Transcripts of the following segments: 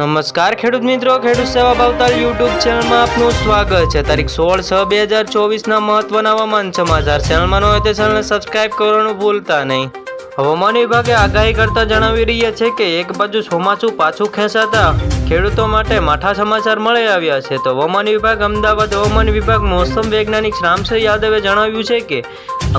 નમસ્કાર ખેડૂત મિત્રો, ખેડૂત સેવા ભાવતાલ યુટ્યુબ ચેનલમાં આપનું સ્વાગત છે. તારીખ સોળ છ બે હજાર ચોવીસના મહત્વના હવામાન સમાચાર ચેનલમાં ન હોય તો ચેનલને સબસ્ક્રાઇબ કરવાનું ભૂલતા નહીં. હવામાન વિભાગે આગાહી કરતા જણાવી રહ્યા છે કે એક બાજુ ચોમાસું પાછું ખેંચાતા ખેડૂતો માટે માઠા સમાચાર મળી આવ્યા છે. તો હવામાન વિભાગ, અમદાવાદ હવામાન વિભાગ, મોસમ વૈજ્ઞાનિક રામસિંહ યાદવે જણાવ્યું છે કે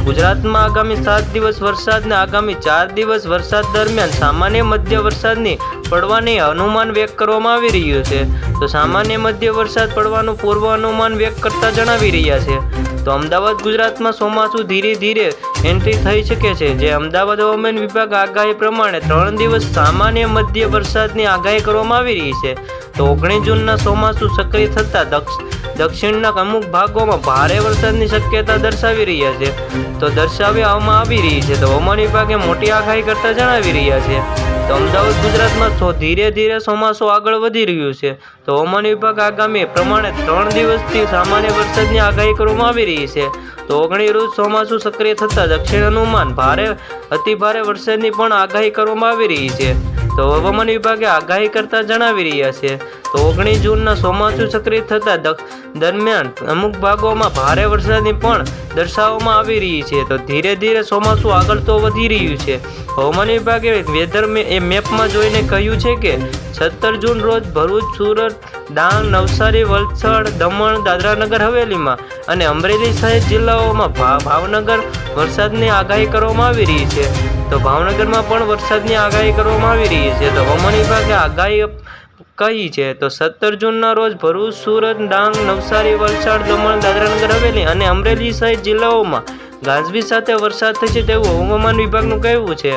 ગુજરાતમાં આગામી સાત દિવસ વરસાદને આગામી ચાર દિવસ વરસાદ દરમિયાન સામાન્ય મધ્ય વરસાદની પડવાની અનુમાન વ્યક્ત કરવામાં આવી રહ્યું છે. તો સામાન્ય મધ્ય વરસાદ પડવાનું પૂર્વ અનુમાન વ્યક્ત કરતા જણાવી રહ્યા છે. તો અમદાવાદ ગુજરાતમાં ચોમાસું ધીરે ધીરે એન્ટ્રી થઈ શકે છે, જે અમદાવાદ હવામાન વિભાગ આગાહી પ્રમાણે ત્રણ દિવસ સામાન્ય મધ્ય વરસાદની આગાહી કરવામાં આવી રહી છે. તો ઓગણીસ જૂનના ચોમાસું સક્રિય થતાં દક્ષ દક્ષિણના અમુક ભાગોમાં ભારે વરસાદની શક્યતા દર્શાવી રહ્યા છે. તો દર્શાવવામાં આવી રહી છે તો હવામાન વિભાગે મોટી આગાહી કરતા જણાવી રહ્યા છે. તો અમદાવાદ ગુજરાતમાં તો ધીરે ધીરે ચોમાસું આગળ વધી રહ્યું છે. તો હવામાન વિભાગ આગામી પ્રમાણે ત્રણ દિવસથી સામાન્ય વરસાદની આગાહી કરવામાં આવી રહી છે. તો ઓગણી રોજ ચોમાસું સક્રિય થતાં દક્ષિણ અનુમાન ભારે અતિ ભારે વરસાદની પણ આગાહી કરવામાં આવી રહી છે. તો હવામાન વિભાગે આગાહી કરતા જણાવી રહ્યા છે તો ઓગણીસ જૂનના ચોમાસું સક્રિય થતાં દરમિયાન અમુક ભાગોમાં ભારે વરસાદની પણ દર્શાવવામાં આવી રહી છે. તો ધીરે ધીરે ચોમાસું આગળ તો વધી રહ્યું છે. હવામાન વિભાગે વેધર એ મેપમાં જોઈને કહ્યું છે કે સત્તર જૂન રોજ ભરૂચ, સુરત, ડાંગ, નવસારી, વલસાડ, દમણ, દાદરાનગર, હવેલીમાં અને અમરેલી સહિત જિલ્લાઓમાં ભાવનગર વરસાદની આગાહી કરવામાં આવી રહી છે. તો ભાવનગરમાં પણ વરસાદની આગાહી કરવામાં આવી રહી છે. તો હવામાન વિભાગે આગાહી કહી છે. તો સત્તર જૂનના રોજ ભરૂચ, સુરત, ડાંગ, નવસારી, વલસાડ, દમણ દાદરાનગર હવેલી અને અમરેલી સહિત જિલ્લાઓમાં ગાજવી સાથે વરસાદ થશે તેવું હવામાન વિભાગનું કહેવું છે.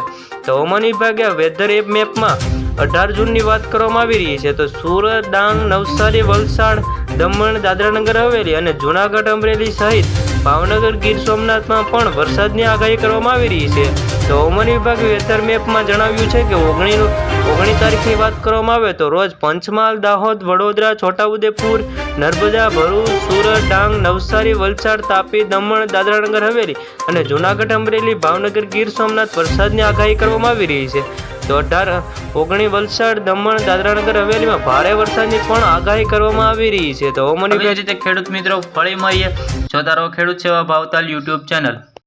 તો હવામાન વિભાગે વેધર એપ મેપમાં અઢાર જૂનની વાત કરવામાં આવી રહી છે. તો સુરત, ડાંગ, નવસારી, વલસાડ દમણ, દાદરાનગર હવેલી અને જૂનાગઢ અમરેલી સહિત ભાવનગર ગીર સોમનાથમાં પણ વરસાદની આગાહી કરવામાં આવી રહી છે. તો હવામાન વિભાગે વેધર મેપમાં જણાવ્યું છે કે ઓગણી ઓગણીસ તારીખની વાત કરવામાં આવે તો રોજ પંચમહાલ દાહોદ વડોદરા છોટાઉદેપુર નર્મદા ભરૂચ સુરત ડાંગ નવસારી વલસાડ તાપી દમણ દાદરાનગર હવેલી અને જૂનાગઢ અમરેલી ભાવનગર ગીર સોમનાથ વરસાદની આગાહી કરવામાં આવી રહી છે. તો અઢાર ઓગણી વલસાડ દમણ દાદરાનગર હવેલીમાં ભારે વરસાદની પણ આગાહી કરવામાં આવી રહી છે. તો વિભાગ રીતે ખેડૂત મિત્રો ફળી મળીએ. જોતા રહો ખેડૂત સેવા ભાવતાલ યુટ્યુબ ચેનલ.